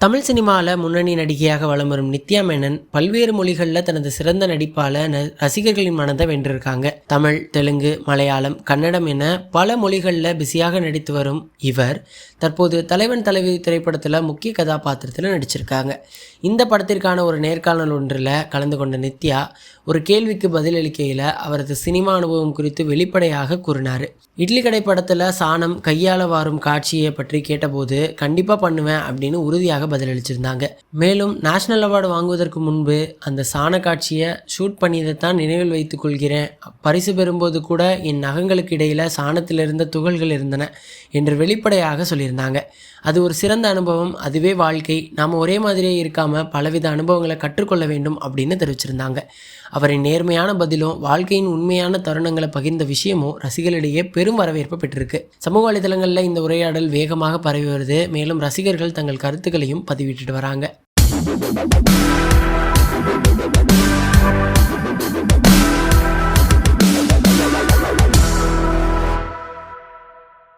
தமிழ் சினிமாவில் முன்னணி நடிகையாக வலம் வரும் நித்யா மேனன் பல்வேறு மொழிகளில் தனது சிறந்த நடிப்பால் ந ரசிகர்களின் மனதை வென்றிருக்காங்க. தமிழ் தெலுங்கு மலையாளம் கன்னடம் என பல மொழிகளில் பிஸியாக நடித்து வரும் இவர் தற்போது தலைவன் தலைவி திரைப்படத்தில் முக்கிய கதாபாத்திரத்தில் நடிச்சிருக்காங்க. இந்த படத்திற்கான ஒரு நேர்காணல் ஒன்றில் கலந்து கொண்ட நித்யா ஒரு கேள்விக்கு பதிலளிக்கையில் அவரது சினிமா அனுபவம் குறித்து வெளிப்படையாக கூறினார். இட்லி கடை படத்தில் சாணம் கையால் வாரும் காட்சியை பற்றி கேட்டபோது கண்டிப்பாக பண்ணுவேன் அப்படின்னு உறுதியாக பதிலளிச்சிருந்தாங்க. மேலும் நேஷனல் அவார்டு வாங்குவதற்கு முன்பு அந்த சாண காட்சியை ஷூட் பண்ணியதைத்தான் நினைவில் வைத்துக் கொள்கிறேன். பரிசு பெறும்போது கூட என் நகங்களுக்கு இடையில் சாணத்தில் இருந்த துகள்கள் இருந்தன என்று வெளிப்படையாக சொல்லியிருந்தாங்க. அது ஒரு சிறந்த அனுபவம். அதுவே வாழ்க்கை. நாம் ஒரே மாதிரியே இருக்காமல் பலவித அனுபவங்களை கற்றுக்கொள்ள வேண்டும் அப்படின்னு தெரிவிச்சிருந்தாங்க. அவரின் நேர்மையான பதிலும் வாழ்க்கையின் உண்மையான தருணங்களை பகிர்ந்த விஷயமும் ரசிகர்களிடையே பெரும் வரவேற்பு பெற்றிருக்கு. சமூக வலைதளங்களில் இந்த உரையாடல் வேகமாக பரவி வருது. மேலும் ரசிகர்கள் தங்கள் கருத்துக்களையும் பதிவிட்டுட்டு வராங்க.